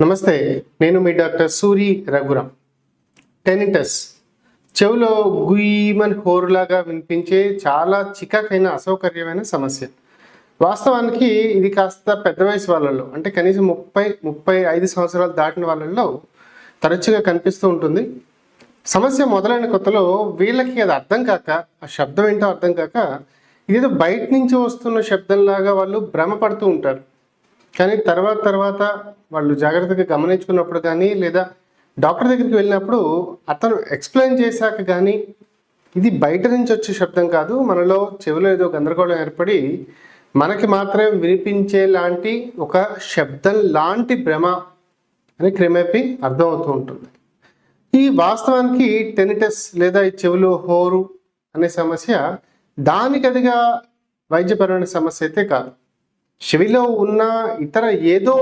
నమస్తే నేను మీ డాక్టర్ సూరి రఘురామ్ టెనిటస్ చెవిలో గుయ్యమని హోరులాగా వినిపించే చాలా చికాకైన అసౌకర్యమైన సమస్య. వాస్తవానికి ఇది కాస్త పెద్ద వయసు వాళ్ళల్లో అంటే కనీసం ముప్పై ముప్పై ఐదు సంవత్సరాలు దాటిన వాళ్ళల్లో తరచుగా కనిపిస్తూ ఉంటుంది. సమస్య మొదలైన కొత్తలో వీళ్ళకి అది అర్థం కాక ఆ శబ్దం ఏంటో అర్థం కాక ఇదేదో బయట నుంచి వస్తున్న శబ్దంలాగా వాళ్ళు భ్రమపడుతూ ఉంటారు. కానీ తర్వాత తర్వాత వాళ్ళు జాగ్రత్తగా గమనించుకున్నప్పుడు కానీ లేదా డాక్టర్ దగ్గరికి వెళ్ళినప్పుడు అతను ఎక్స్ప్లెయిన్ చేశాక కానీ ఇది బయట నుంచి వచ్చే శబ్దం కాదు. మనలో చెవిలో ఏదో గందరగోళం ఏర్పడి మనకి మాత్రమే వినిపించే లాంటి ఒక శబ్దం లాంటి భ్రమ అని క్రమేపీ అర్థమవుతూ ఉంటుంది. ఈ వాస్తవానికి టెనిటస్ లేదా ఈ చెవిలో హోరు అనే సమస్య దానికదిగా వైద్యపరమైన సమస్య అయితే కాదు. చెవిలో ఉన్న ఇతర ఏదో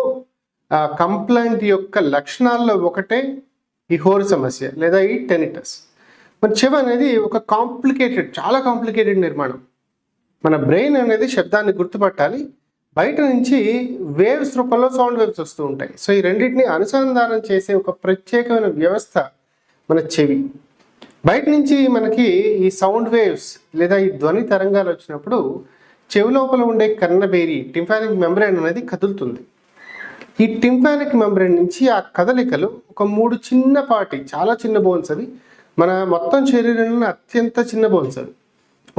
కంప్లైంట్ యొక్క లక్షణాల్లో ఒకటే ఈ హోర్ సమస్య లేదా ఈ టెనిటస్ మరి చెవి అనేది ఒక కాంప్లికేటెడ్ చాలా కాంప్లికేటెడ్ నిర్మాణం. మన బ్రెయిన్ అనేది శబ్దాన్ని గుర్తుపట్టాలి. బయట నుంచి వేవ్స్ రూపంలో సౌండ్ వేవ్స్ వస్తూ ఉంటాయి. సో ఈ రెండింటిని అనుసంధానం చేసే ఒక ప్రత్యేకమైన వ్యవస్థ మన చెవి. బయట నుంచి మనకి ఈ సౌండ్ వేవ్స్ లేదా ఈ ధ్వని తరంగాలు వచ్చినప్పుడు చెవి లోపల ఉండే కన్నబేరి టింఫానిక్ మెంబ్రెయిన్ అనేది కదులుతుంది. ఈ టింఫానిక్ మెంబ్రేన్ నుంచి ఆ కదలికలు ఒక మూడు చిన్నపాటి చాలా చిన్న బోన్స్ అవి మన మొత్తం శరీరంలో అత్యంత చిన్న బోన్స్ అవి.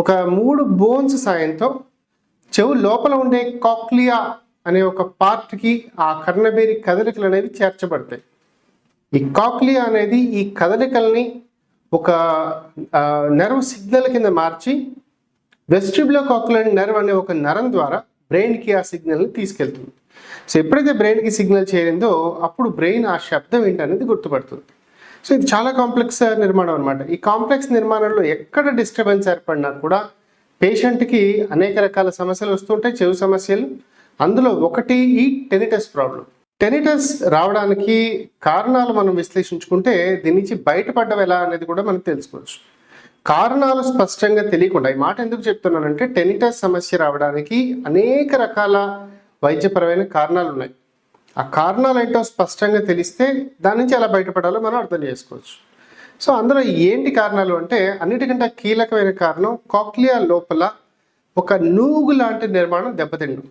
ఒక మూడు బోన్స్ సాయంతో చెవు లోపల ఉండే కాక్లియా అనే ఒక పార్ట్కి ఆ కర్ణబేరి కదలికలు అనేవి చేర్చబడతాయి. ఈ కాక్లియా అనేది ఈ కదలికల్ని ఒక నెర్వ్ సిగ్నల్ కింద మార్చి వెస్ట్రిబ్లో కాక్యులర్ నెర్వ్ అనే ఒక నరం ద్వారా బ్రెయిన్కి ఆ సిగ్నల్ని తీసుకెళ్తుంది. సో ఎప్పుడైతే బ్రెయిన్కి సిగ్నల్ చేరిందో అప్పుడు బ్రెయిన్ ఆ శబ్దం ఏంటనేది గుర్తుపడుతుంది. సో ఇది చాలా కాంప్లెక్స్ నిర్మాణం అనమాట ఈ కాంప్లెక్స్ నిర్మాణంలో ఎక్కడ డిస్టర్బెన్స్ ఏర్పడినా కూడా పేషెంట్కి అనేక రకాల సమస్యలు వస్తుంటాయి చెవు సమస్యలు. అందులో ఒకటి ఈ టెనిటస్ ప్రాబ్లం. టెనిటస్ రావడానికి కారణాలు మనం విశ్లేషించుకుంటే దీని నుంచి బయటపడ్డం ఎలా అనేది కూడా మనం తెలుసుకోవచ్చు. కారణాలు స్పష్టంగా తెలియకుండా ఈ మాట ఎందుకు చెప్తున్నానంటే టెనిటస్ సమస్య రావడానికి అనేక రకాల వైద్యపరమైన కారణాలు ఉన్నాయి. ఆ కారణాలు ఏంటో స్పష్టంగా తెలిస్తే దాని నుంచి ఎలా బయటపడాలో మనం అర్థం చేసుకోవచ్చు. సో అందులో ఏంటి కారణాలు అంటే అన్నిటికంటే కీలకమైన కారణం కాక్లియా లోపల ఒక నూగు లాంటి నిర్మాణం దెబ్బతిండు.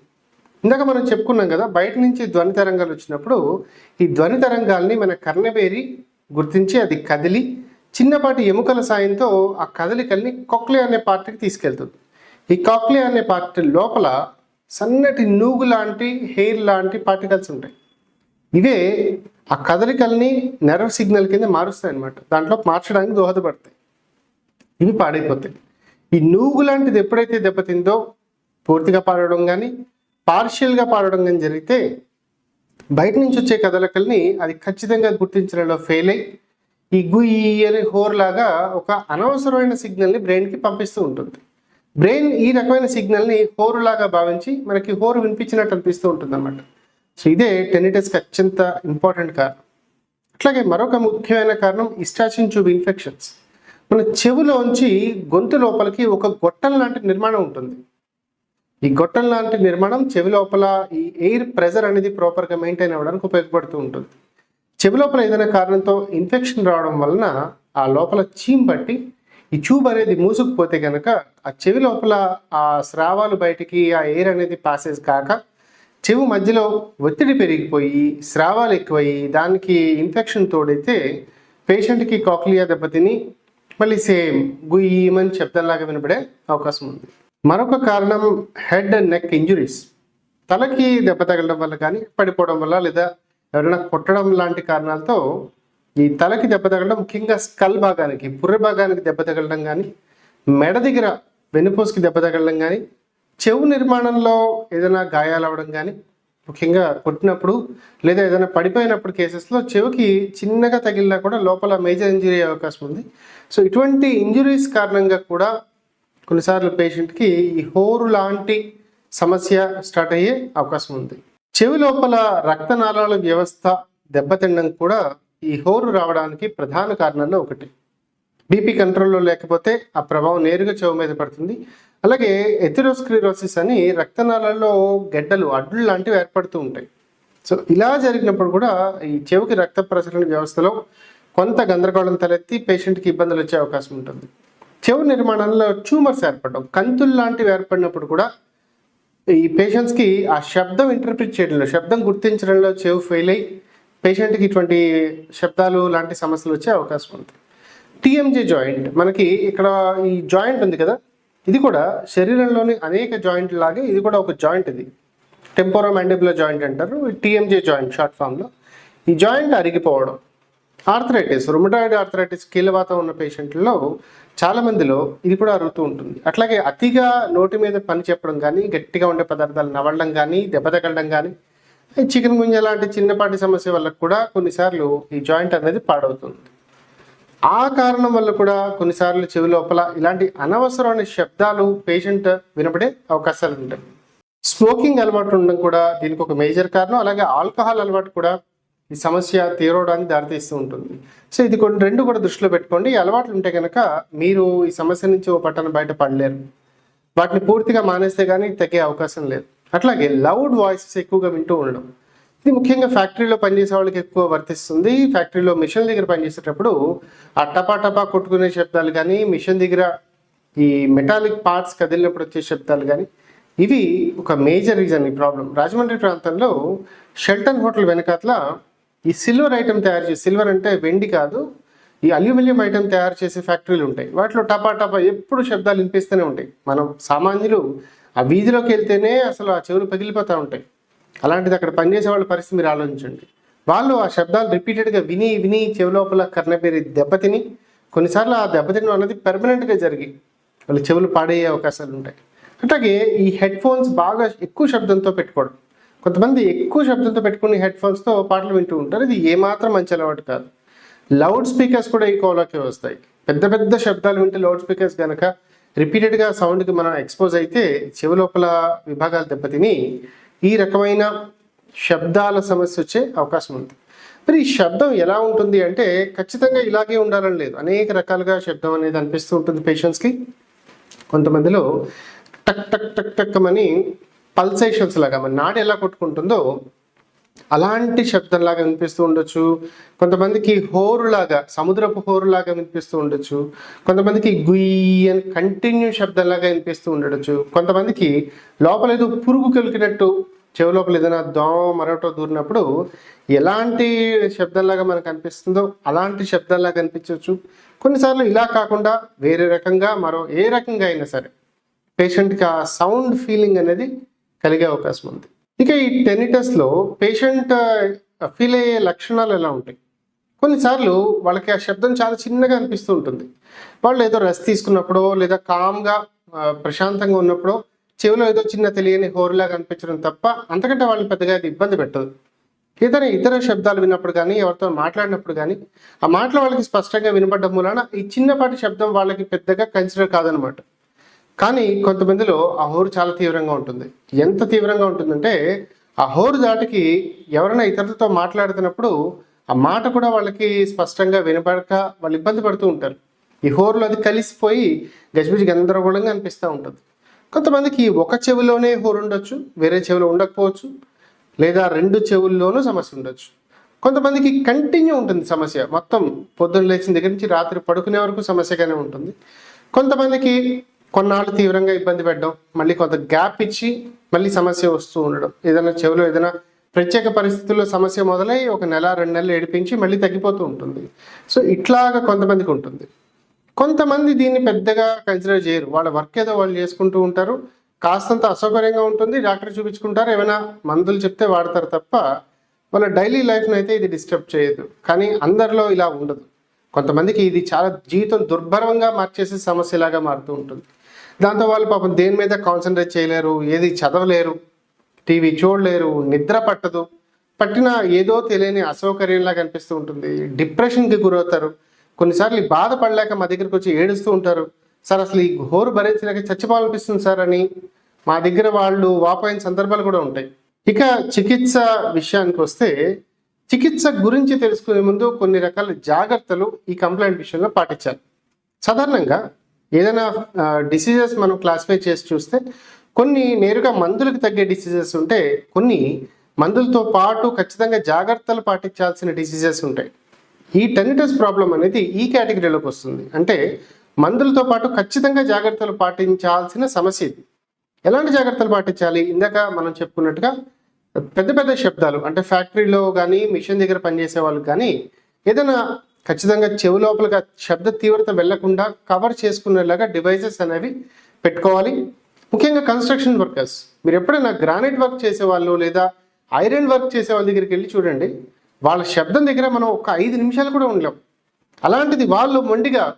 ఇందాక మనం చెప్పుకున్నాం కదా బయట నుంచి ధ్వని తరంగాలు వచ్చినప్పుడు ఈ ధ్వని తరంగాల్ని మన కర్ణబేరి గుర్తించి అది కదిలి చిన్నపాటి ఎముకల సాయంతో ఆ కదలికల్ని కొక్లే అనే పార్ట్కి తీసుకెళ్తుంది. ఈ కాక్లే అనే పార్ట్ లోపల సన్నటి నూగు లాంటి హెయిర్ లాంటి పార్టికల్స్ ఉంటాయి. ఇవే ఆ కదలికల్ని నెర్వ్ సిగ్నల్ కింద మారుస్తాయి అనమాట దాంట్లో మార్చడానికి దోహదపడతాయి. ఇవి పాడైపోతాయి. ఈ నూగు లాంటిది ఎప్పుడైతే దెబ్బతిందో పూర్తిగా పాడడం కానీ పార్షియల్గా పాడడం కానీ జరిగితే బయట నుంచి వచ్చే కదలికల్ని అది ఖచ్చితంగా గుర్తించడంలో ఫెయిల్ అయ్యి ఈ అనే హోర్ లాగా ఒక అనవసరమైన సిగ్నల్ని బ్రెయిన్కి పంపిస్తూ ఉంటుంది. బ్రెయిన్ ఈ రకమైన సిగ్నల్ని హోరు లాగా భావించి మనకి హోరు వినిపించినట్టు అనిపిస్తూ ఉంటుంది అనమాట సో ఇదే టెనిటస్కి అత్యంత ఇంపార్టెంట్ కారణం. అట్లాగే మరొక ముఖ్యమైన కారణం ఇస్టాచిన్ ట్యూబ్ ఇన్ఫెక్షన్స్. మన చెవులోంచి గొంతు లోపలికి ఒక గొట్టం లాంటి నిర్మాణం ఉంటుంది. ఈ గొట్టం లాంటి నిర్మాణం చెవి లోపల ఈ ఎయిర్ ప్రెజర్ అనేది ప్రాపర్గా మెయింటైన్ అవ్వడానికి ఉపయోగపడుతూ ఉంటుంది. చెవి లోపల ఏదైనా కారణంతో ఇన్ఫెక్షన్ రావడం వలన ఆ లోపల చీమ్ బట్టి ఈ ట్యూబ్ అనేది మూసుకుపోతే కనుక ఆ చెవి లోపల ఆ స్రావాలు బయటికి ఆ ఎయిర్ అనేది పాసేజ్ కాక చెవి మధ్యలో ఒత్తిడి పెరిగిపోయి స్రావాలు ఎక్కువయ్యి దానికి ఇన్ఫెక్షన్ తోడైతే పేషెంట్కి కాక్లియా దెబ్బతిని మళ్ళీ సేమ్ గుయ్యమని శబ్దంలాగా వినపడే అవకాశం ఉంది. మరొక కారణం హెడ్ అండ్ నెక్ ఇంజురీస్ తలకి దెబ్బ తగలడం వల్ల కానీ పడిపోవడం వల్ల లేదా ఎవరైనా కొట్టడం లాంటి కారణాలతో ఈ తలకి దెబ్బ తగలడం ముఖ్యంగా స్కల్ భాగానికి పుర్రె భాగానికి దెబ్బ తగలడం కానీ మెడ దగ్గర వెన్నుపూసకి దెబ్బ తగలడం కానీ చెవు నిర్మాణంలో ఏదైనా గాయాలు అవ్వడం కానీ ముఖ్యంగా కొట్టినప్పుడు లేదా ఏదైనా పడిపోయినప్పుడు కేసెస్లో చెవికి చిన్నగా తగిలినా కూడా లోపల మేజర్ ఇంజురీ అయ్యే అవకాశం ఉంది. సో ఇటువంటి ఇంజురీస్ కారణంగా కూడా కొన్నిసార్లు పేషెంట్కి ఈ హోరు లాంటి సమస్య స్టార్ట్ అయ్యే అవకాశం ఉంది. చెవి లోపల రక్తనాళాల వ్యవస్థ దెబ్బతినడం కూడా ఈ హోరు రావడానికి ప్రధాన కారణాల్లో ఒకటి. బీపీ కంట్రోల్లో లేకపోతే ఆ ప్రభావం నేరుగా చెవు మీద పడుతుంది. అలాగే ఎథిరోస్క్లిరోసిస్ అని రక్తనాళాల్లో గెడ్డలు అడ్డులు లాంటివి ఏర్పడుతూ ఉంటాయి. సో ఇలా జరిగినప్పుడు కూడా ఈ చెవికి రక్త ప్రసరణ వ్యవస్థలో కొంత గందరగోళం తలెత్తి పేషెంట్కి ఇబ్బందులు వచ్చే అవకాశం ఉంటుంది. చెవు నిర్మాణంలో ట్యూమర్స్ ఏర్పడడం కంతులు లాంటివి ఏర్పడినప్పుడు కూడా ఈ పేషెంట్స్కి ఆ శబ్దం ఇంటర్ప్రిట్ చేయడంలో శబ్దం గుర్తించడంలో చెవు ఫెయిల్ అయ్యి పేషెంట్కి ఇటువంటి శబ్దాలు లాంటి సమస్యలు వచ్చే అవకాశం ఉంది. టీఎంజే జాయింట్ మనకి ఇక్కడ ఈ జాయింట్ ఉంది కదా? ఇది కూడా శరీరంలోని అనేక జాయింట్ లాగే ఇది కూడా ఒక జాయింట్ ఇది. టెంపోరో మ్యాండిబులర్ జాయింట్ అంటారు టీఎంజే జాయింట్ షార్ట్ ఫామ్లో ఈ జాయింట్ అరిగిపోవడం ఆర్థరైటిస్ రొమటాయిడ్ ఆర్థరైటిస్ కీలవాతం ఉన్న పేషెంట్లో చాలా మందిలో ఇది కూడా అరుగుతూ ఉంటుంది. అట్లాగే అతిగా నోటి మీద పని చెప్పడం కానీ గట్టిగా ఉండే పదార్థాలు నవలడం కానీ దెబ్బ తగలడం కానీ చికెన్ గుంజ లాంటి చిన్నపాటి సమస్య వల్ల కూడా కొన్నిసార్లు ఈ జాయింట్ అనేది పాడవుతుంది. ఆ కారణం వల్ల కూడా కొన్నిసార్లు చెవి లోపల ఇలాంటి అనవసరమైన శబ్దాలు పేషెంట్ వినపడే అవకాశాలు ఉంటాయి. స్మోకింగ్ అలవాటు ఉండడం కూడా దీనికి ఒక మేజర్ కారణం. అలాగే ఆల్కహాల్ అలవాటు కూడా ఈ సమస్య తీరవడానికి దారితీస్తూ ఉంటుంది. సో ఇది కొన్ని రెండు కూడా దృష్టిలో పెట్టుకోండి. ఈ అలవాట్లు ఉంటే కనుక మీరు ఈ సమస్య నుంచి ఓ పట్టణ బయట పడలేరు. వాటిని పూర్తిగా మానేస్తే కానీ తగ్గే అవకాశం లేదు. అట్లాగే లౌడ్ వాయిసెస్ ఎక్కువగా వింటూ ఉండడం. ఇది ముఖ్యంగా ఫ్యాక్టరీలో పనిచేసే వాళ్ళకి ఎక్కువ వర్తిస్తుంది. ఫ్యాక్టరీలో మిషన్ దగ్గర పనిచేసేటప్పుడు ఆ టపా టపా కొట్టుకునే శబ్దాలు కానీ మిషన్ దగ్గర ఈ మెటాలిక్ పార్ట్స్ కదిలినప్పుడు వచ్చే శబ్దాలు కానీ ఇవి ఒక మేజర్ రీజన్ ఈ ప్రాబ్లం రాజమండ్రి ప్రాంతంలో షెల్టన్ హోటల్ వెనకాతల ఈ సిల్వర్ ఐటెం తయారు చేసి సిల్వర్ అంటే వెండి కాదు. ఈ అల్యూమినియం ఐటెం తయారు చేసే ఫ్యాక్టరీలు ఉంటాయి. వాటిలో టపా టపా ఎప్పుడు శబ్దాలు వినిపిస్తూనే ఉంటాయి. మనం సామాన్యులు ఆ వీధిలోకి వెళ్తేనే అసలు ఆ చెవులు పగిలిపోతూ ఉంటాయి. అలాంటిది అక్కడ పనిచేసే వాళ్ళ పరిస్థితి మీరు ఆలోచించండి. వాళ్ళు ఆ శబ్దాలు రిపీటెడ్గా విని విని చెవి లోపల కర్ణబేరి దెబ్బతిని కొన్నిసార్లు ఆ దెబ్బతినడం అనేది పెర్మనెంట్గా జరిగి వాళ్ళ చెవులు పాడయ్యే అవకాశాలు ఉంటాయి. అట్లాగే ఈ హెడ్ ఫోన్స్ బాగా ఎక్కువ శబ్దంతో పెట్టుకోవడం. కొంతమంది ఎక్కువ శబ్దంతో పెట్టుకుని హెడ్ ఫోన్స్తో పాటలు వింటూ ఉంటారు. ఇది ఏమాత్రం మంచి అలవాటు కాదు. లౌడ్ స్పీకర్స్ కూడా ఈ కోలోకి వస్తాయి. పెద్ద పెద్ద శబ్దాలు వింటే లౌడ్ స్పీకర్స్ కనుక రిపీటెడ్గా సౌండ్కి మనం ఎక్స్పోజ్ అయితే చెవి లోపల విభాగాలు దెబ్బతిని ఈ రకమైన శబ్దాల సమస్య వచ్చే అవకాశం ఉంది. మరి ఈ శబ్దం ఎలా ఉంటుంది అంటే ఖచ్చితంగా ఇలాగే ఉండాలని లేదు. అనేక రకాలుగా శబ్దం అనేది అనిపిస్తూ ఉంటుంది పేషెంట్స్కి కొంతమందిలో టక్ టక్ టక్ టక్ అని పల్సేషన్స్ లాగా మన నాడు ఎలా కొట్టుకుంటుందో అలాంటి శబ్దంలాగా వినిపిస్తూ ఉండొచ్చు. కొంతమందికి హోరులాగా సముద్రపు హోరులాగా వినిపిస్తూ ఉండొచ్చు. కొంతమందికి గుయ్యి అని కంటిన్యూ శబ్దంలాగా వినిపిస్తూ ఉండొచ్చు. కొంతమందికి లోపల ఏదో పురుగు కలికినట్టు చెవి లోపల ఏదైనా దోమ మరొకటో దూరినప్పుడు ఎలాంటి శబ్దంలాగా మనకు అనిపిస్తుందో అలాంటి శబ్దంలాగా అనిపించవచ్చు. కొన్నిసార్లు ఇలా కాకుండా వేరే రకంగా మరో ఏ రకంగా అయినా సరే పేషెంట్కి ఆ సౌండ్ ఫీలింగ్ అనేది కలిగే అవకాశం ఉంది. ఇక ఈ టెనిటస్లో పేషెంట్ ఫీల్ అయ్యే లక్షణాలు ఎలా ఉంటాయి? కొన్నిసార్లు వాళ్ళకి ఆ శబ్దం చాలా చిన్నగా అనిపిస్తూ ఉంటుంది. వాళ్ళు ఏదో రెస్ట్ తీసుకున్నప్పుడో లేదా కామ్గా ప్రశాంతంగా ఉన్నప్పుడో చెవిలో ఏదో చిన్న తెలియని హోరులాగా అనిపించడం తప్ప అంతకంటే వాళ్ళని పెద్దగా అది ఇబ్బంది పెట్టదు. ఏదైనా ఇతర శబ్దాలు విన్నప్పుడు కానీ ఎవరితో మాట్లాడినప్పుడు కానీ ఆ మాటలు వాళ్ళకి స్పష్టంగా వినపడడం మూలన ఈ చిన్నపాటి శబ్దం వాళ్ళకి పెద్దగా కన్సిడర్ కాదనమాట. కానీ కొంతమందిలో ఆ హోరు చాలా తీవ్రంగా ఉంటుంది. ఎంత తీవ్రంగా ఉంటుందంటే ఆ హోరు దాటికి ఎవరైనా ఇతరులతో మాట్లాడుతున్నప్పుడు ఆ మాట కూడా వాళ్ళకి స్పష్టంగా వినపడక వాళ్ళు ఇబ్బంది పడుతూ ఉంటారు. ఈ హోరులో అది కలిసిపోయి గజిబిజి గందరగోళంగా అనిపిస్తూ ఉంటుంది. కొంతమందికి ఒక చెవిలోనే హోరు ఉండొచ్చు వేరే చెవిలో ఉండకపోవచ్చు లేదా రెండు చెవుల్లోనూ సమస్య ఉండొచ్చు. కొంతమందికి కంటిన్యూ ఉంటుంది సమస్య. మొత్తం పొద్దున్న లేచిన దగ్గర నుంచి రాత్రి పడుకునే వరకు సమస్యగానే ఉంటుంది. కొంతమందికి కొన్నాళ్ళు తీవ్రంగా ఇబ్బంది పెట్టడం మళ్ళీ కొంత గ్యాప్ ఇచ్చి మళ్ళీ సమస్య వస్తూ ఉండడం. ఏదైనా చెవిలో ఏదైనా ప్రత్యేక పరిస్థితుల్లో సమస్య మొదలై ఒక నెల రెండు నెలలు ఏడిపించి మళ్ళీ తగ్గిపోతూ ఉంటుంది. సో ఇట్లాగా కొంతమందికి ఉంటుంది. కొంతమంది దీన్ని పెద్దగా కన్సిడర్ చేయరు. వాళ్ళ వర్క్ ఏదో వాళ్ళు చేసుకుంటూ ఉంటారు. కాస్తంత అసౌకర్యంగా ఉంటుంది. డాక్టర్ చూపించుకుంటారు. ఏమైనా మందులు చెప్తే వాడతారు తప్ప వాళ్ళ డైలీ లైఫ్ని అయితే ఇది డిస్టర్బ్ చేయదు. కానీ అందరిలో ఇలా ఉండదు. కొంతమందికి ఇది చాలా జీవితం దుర్భరంగా మార్చేసే సమస్యలాగా మారుతూ ఉంటుంది. దాంతో వాళ్ళు పాపం దేని మీద కాన్సన్ట్రేట్ చేయలేరు ఏది చదవలేరు టీవీ చూడలేరు నిద్ర పట్టదు. పట్టిన ఏదో తెలియని అసౌకర్యంలాగా అనిపిస్తూ ఉంటుంది. డిప్రెషన్కి గురవుతారు. కొన్నిసార్లు బాధపడలేక మా దగ్గరికి వచ్చి ఏడుస్తూ ఉంటారు. సార్ అసలు ఈ ఘోరు భరించలేక చచ్చిపోవాలనిపిస్తుంది సార్ అని మా దగ్గర వాళ్ళు వాపోయిన సందర్భాలు కూడా ఉంటాయి. ఇక చికిత్స విషయానికి వస్తే చికిత్స గురించి తెలుసుకునే ముందు కొన్ని రకాల జాగ్రత్తలు ఈ కంప్లైంట్ విషయంలో పాటించాలి. సాధారణంగా ఏదైనా డిసీజెస్ మనం క్లాసిఫై చేసి చూస్తే కొన్ని నేరుగా మందులకు తగ్గే డిసీజెస్ ఉంటే కొన్ని మందులతో పాటు ఖచ్చితంగా జాగ్రత్తలు పాటించాల్సిన డిసీజెస్ ఉంటాయి. ఈ టెనిటస్ ప్రాబ్లం అనేది ఈ కేటగిరీలోకి వస్తుంది. అంటే మందులతో పాటు ఖచ్చితంగా జాగ్రత్తలు పాటించాల్సిన సమస్య ఇది. ఎలాంటి జాగ్రత్తలు పాటించాలి? ఇందాక మనం చెప్పుకున్నట్టుగా పెద్ద పెద్ద శబ్దాలు అంటే ఫ్యాక్టరీలో కానీ మిషన్ దగ్గర పనిచేసే వాళ్ళు కానీ ఏదైనా ఖచ్చితంగా చెవు లోపలగా శబ్ద తీవ్రత వెళ్ళకుండా కవర్ చేసుకునేలాగా డివైసెస్ అనేవి పెట్టుకోవాలి. ముఖ్యంగా కన్స్ట్రక్షన్ వర్కర్స్. మీరు ఎప్పుడైనా గ్రానైట్ వర్క్ చేసే వాళ్ళు లేదా ఐరన్ వర్క్ చేసే వాళ్ళ దగ్గరికి వెళ్ళి చూడండి. వాళ్ళ శబ్దం దగ్గర మనం ఒక ఐదు నిమిషాలు కూడా ఉండలేం. అలాంటిది వాళ్ళు మొండిగా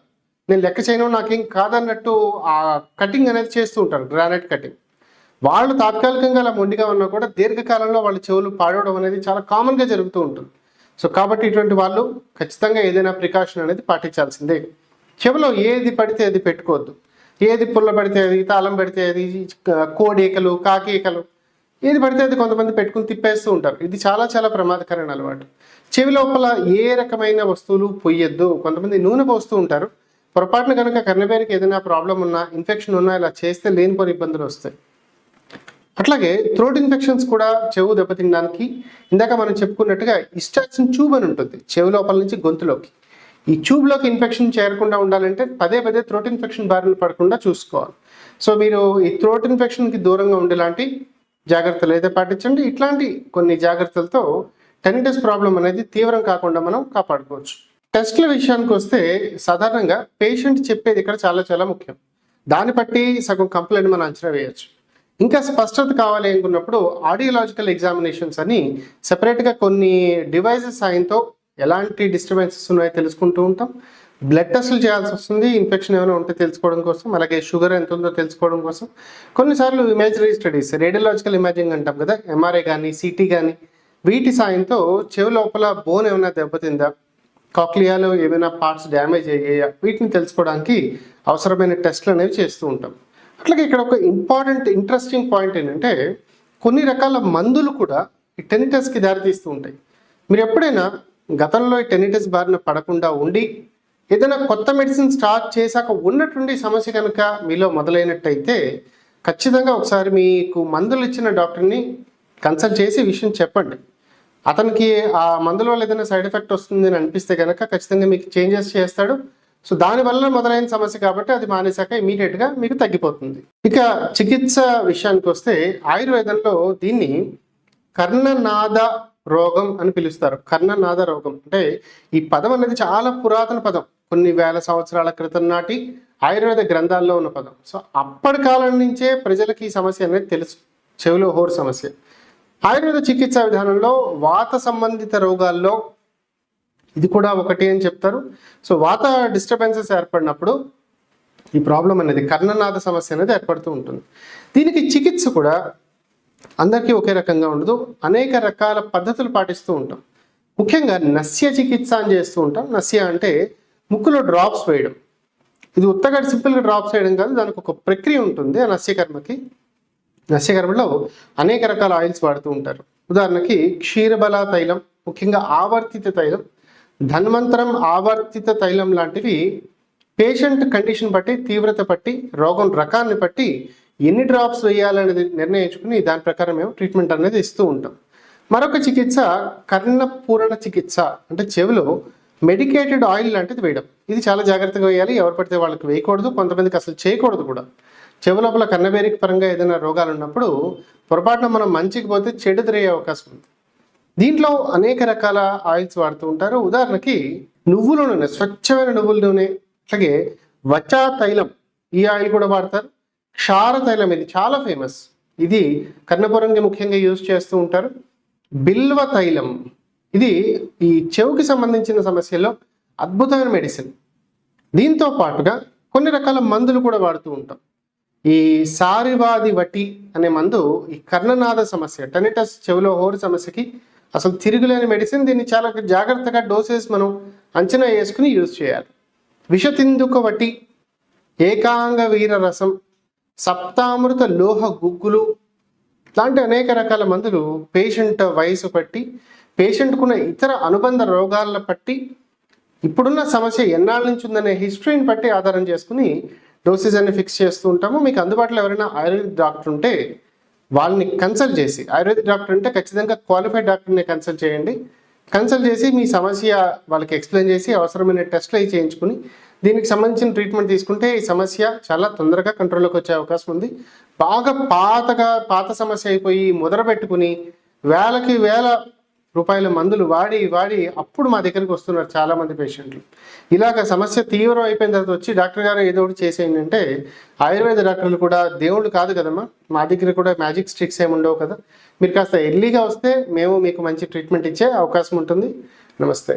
నేను లెక్క చేయను నాకేం కాదన్నట్టు ఆ కటింగ్ అనేది చేస్తూ ఉంటారు గ్రానైట్ కటింగ్. వాళ్ళు తాత్కాలికంగా అలా మొండిగా ఉన్నా కూడా దీర్ఘకాలంలో వాళ్ళ చెవులు పాడవడం అనేది చాలా కామన్గా జరుగుతూ ఉంటుంది. సో కాబట్టి ఇటువంటి వాళ్ళు ఖచ్చితంగా ఏదైనా ప్రికాషన్ అనేది పాటించాల్సిందే. చెవిలో ఏది పడితే అది పెట్టుకోవద్దు. ఏది పుల్ల పడితే అది తాళం పెడితే అది కోడేకలు కాకేకలు ఏది పడితే అది కొంతమంది పెట్టుకుని తిప్పేస్తూ ఉంటారు. ఇది చాలా చాలా ప్రమాదకరమైన అలవాటు. చెవి లోపల ఏ రకమైన వస్తువులు పొయ్యొద్దు. కొంతమంది నూనె పోస్తూ ఉంటారు. పొరపాటున కనుక కర్ణబేరికి ఏదైనా ప్రాబ్లం ఉన్నా ఇన్ఫెక్షన్ ఉన్నా ఇలా చేస్తే లేనిపోని ఇబ్బందులు వస్తాయి. అట్లాగే థ్రోట్ ఇన్ఫెక్షన్స్ కూడా చెవు దెబ్బతినడానికి ఇందాక మనం చెప్పుకున్నట్టుగా ఇస్టాక్సిన్ ట్యూబ్ అని ఉంటుంది చెవి లోపల నుంచి గొంతులోకి. ఈ ట్యూబ్లోకి ఇన్ఫెక్షన్ చేరకుండా ఉండాలంటే పదే పదే థ్రోట్ ఇన్ఫెక్షన్ బారిన పడకుండా చూసుకోవాలి. సో మీరు ఈ థ్రోట్ ఇన్ఫెక్షన్కి దూరంగా ఉండేలాంటి జాగ్రత్తలు అయితే పాటించండి. ఇట్లాంటి కొన్ని జాగ్రత్తలతో టెనిటస్ ప్రాబ్లం అనేది తీవ్రం కాకుండా మనం కాపాడుకోవచ్చు. టెస్ట్ల విషయానికి వస్తే సాధారణంగా పేషెంట్ చెప్పేది ఇక్కడ చాలా చాలా ముఖ్యం. దాన్ని బట్టి సగం కంప్లైంట్ మనం అంచనా వేయచ్చు. ఇంకా స్పష్టత కావాలి అనుకున్నప్పుడు ఆడియోలాజికల్ ఎగ్జామినేషన్స్ అని సెపరేట్గా కొన్ని డివైజెస్ సాయంతో ఎలాంటి డిస్టర్బెన్సెస్ ఉన్నాయో తెలుసుకుంటూ ఉంటాం. బ్లడ్ టెస్టులు చేయాల్సి వస్తుంది. ఇన్ఫెక్షన్ ఏమైనా ఉంటే తెలుసుకోవడం కోసం అలాగే షుగర్ ఎంత ఉందో తెలుసుకోవడం కోసం. కొన్నిసార్లు ఇమేజరీ స్టడీస్ రేడియోలాజికల్ ఇమేజింగ్ అంటాం కదా ఎంఆర్ఐ కానీ సిటీ కానీ వీటి సాయంతో చెవి లోపల బోన్ ఏమైనా దెబ్బతిందా కాక్లియాలో ఏమైనా పార్ట్స్ డ్యామేజ్ అయ్యాయా వీటిని తెలుసుకోవడానికి అవసరమైన టెస్ట్లు అనేవి చేస్తూ ఉంటాం. అట్లాగే ఇక్కడ ఒక ఇంపార్టెంట్ ఇంట్రెస్టింగ్ పాయింట్ ఏంటంటే కొన్ని రకాల మందులు కూడా ఈ టెనిటస్కి దారితీస్తూ ఉంటాయి. మీరు ఎప్పుడైనా గతంలో ఈ టెనిటస్ బారిన పడకుండా ఉండి ఏదైనా కొత్త మెడిసిన్ స్టార్ట్ చేశాక ఉన్నటువంటి సమస్య కనుక మీలో మొదలైనట్టయితే ఖచ్చితంగా ఒకసారి మీకు మందులు ఇచ్చిన డాక్టర్ని కన్సల్ట్ చేసి విషయం చెప్పండి. అతనికి ఆ మందుల వల్ల ఏదైనా సైడ్ ఎఫెక్ట్ వస్తుంది అని అనిపిస్తే కనుక ఖచ్చితంగా మీకు చేంజెస్ చేస్తాడు. సో దానివల్ల మొదలైన సమస్య కాబట్టి అది మానేశాక ఇమీడియట్గా మీకు తగ్గిపోతుంది. ఇక చికిత్స విషయానికి వస్తే ఆయుర్వేదంలో దీన్ని కర్ణనాద రోగం అని పిలుస్తారు. కర్ణనాద రోగం అంటే ఈ పదం అనేది చాలా పురాతన పదం. కొన్ని వేల సంవత్సరాల క్రితం నాటి ఆయుర్వేద గ్రంథాల్లో ఉన్న పదం. సో అప్పటి కాలం నుంచే ప్రజలకి ఈ సమస్య అనేది తెలుసు. చెవిలో హోర్ సమస్య. ఆయుర్వేద చికిత్సా విధానంలో వాత సంబంధిత రోగాల్లో ఇది కూడా ఒకటి అని చెప్తారు. సో వాత డిస్టర్బెన్సెస్ ఏర్పడినప్పుడు ఈ ప్రాబ్లం అనేది కర్ణనాథ సమస్య అనేది ఏర్పడుతూ ఉంటుంది. దీనికి చికిత్స కూడా అందరికీ ఒకే రకంగా ఉండదు. అనేక రకాల పద్ధతులు పాటిస్తూ ఉంటాం. ముఖ్యంగా నస్య చికిత్స అని చేస్తూ ఉంటాం. నస్య అంటే ముక్కులో డ్రాప్స్ వేయడం. ఇది ఉత్తగా సింపుల్గా డ్రాప్స్ వేయడం కాదు దానికి ఒక ప్రక్రియ ఉంటుంది ఆ నస్యకర్మకి. నస్యకర్మలో అనేక రకాల ఆయిల్స్ వాడుతూ ఉంటారు. ఉదాహరణకి క్షీరబల తైలం ముఖ్యంగా ఆవర్తిత తైలం. ధన్వంతరం ఆవర్తిత తైలం లాంటివి పేషెంట్ కండిషన్ బట్టి తీవ్రత బట్టి రోగం రకాన్ని బట్టి ఎన్ని డ్రాప్స్ వేయాలనేది నిర్ణయించుకుని దాని ప్రకారం మేము ట్రీట్మెంట్ అనేది ఇస్తూ ఉంటాం. మరొక చికిత్స కర్ణపూరణ చికిత్స అంటే చెవిలో మెడికేటెడ్ ఆయిల్ లాంటిది వేయడం. ఇది చాలా జాగ్రత్తగా వేయాలి. ఎవరు పడితే వాళ్ళకి వేయకూడదు. కొంతమందికి అసలు చేయకూడదు కూడా. చెవి లోపల కన్నబేరిక పరంగా ఏదైనా రోగాలు ఉన్నప్పుడు పొరపాటున మనం మంచికి పోతే చెడు తిరిగే అవకాశం ఉంది. దీంట్లో అనేక రకాల ఆయిల్స్ వాడుతూ ఉంటారు. ఉదాహరణకి నువ్వుల నూనె స్వచ్ఛమైన నువ్వుల నూనె అలాగే వచా తైలం ఈ ఆయిల్ కూడా వాడతారు. క్షార తైలం ఇది చాలా ఫేమస్. ఇది కర్ణపురంకి ముఖ్యంగా యూజ్ చేస్తూ ఉంటారు. బిల్వ తైలం ఇది ఈ చెవుకి సంబంధించిన సమస్యల్లో అద్భుతమైన మెడిసిన్. దీంతో పాటుగా కొన్ని రకాల మందులు కూడా వాడుతూ ఉంటాం. ఈ సారివాది వటి అనే మందు ఈ కర్ణనాద సమస్య టెనిటస్ చెవిలో హోరు సమస్యకి అసలు తిరుగులేని మెడిసిన్ దీన్ని చాలా జాగ్రత్తగా డోసెస్ మనం అంచనా వేసుకుని యూజ్ చేయాలి. విషతిందుక వటి ఏకాంగ వీర రసం సప్తామృత లోహ గుగ్గులు ఇట్లాంటి అనేక రకాల మందులు పేషెంట్ వయసు బట్టి పేషెంట్కున్న ఇతర అనుబంధ రోగాలను బట్టి ఇప్పుడున్న సమస్య ఎన్నాళ్ళ నుంచి ఉందనే హిస్టరీని బట్టి ఆధారం చేసుకుని డోసెస్ అన్ని ఫిక్స్ చేస్తూ ఉంటాము. మీకు అందుబాటులో ఎవరైనా ఆయుర్వేదిక్ డాక్టర్ ఉంటే వాళ్ళని కన్సల్ట్ చేసి ఆయుర్వేదిక్ డాక్టర్ అంటే ఖచ్చితంగా క్వాలిఫైడ్ డాక్టర్ని కన్సల్ట్ చేయండి. కన్సల్ట్ చేసి మీ సమస్య వాళ్ళకి ఎక్స్ప్లెయిన్ చేసి అవసరమైన టెస్ట్లు అవి చేయించుకుని దీనికి సంబంధించిన ట్రీట్మెంట్ తీసుకుంటే ఈ సమస్య చాలా తొందరగా కంట్రోల్లోకి వచ్చే అవకాశం ఉంది. బాగా పాతగా పాత సమస్య అయిపోయి ముదర పెట్టుకుని వేలకి వేల రూపాయల మందులు వాడి వాడి అప్పుడు మా దగ్గరికి వస్తున్నారు చాలా మంది పేషెంట్లు. ఇలాగ సమస్య తీవ్రం అయిపోయిన తర్వాత వచ్చి డాక్టర్ గారు ఏదో ఒకటి చేసేయండి అంటే ఆయుర్వేద డాక్టర్లు కూడా దేవుళ్ళు కాదు కదమ్మా. మా దగ్గర కూడా మ్యాజిక్ స్ట్రిక్స్ ఏమి ఉండవు కదా. మీరు కాస్త ఎర్లీగా వస్తే మేము మీకు మంచి ట్రీట్మెంట్ ఇచ్చే అవకాశం ఉంటుంది. నమస్తే.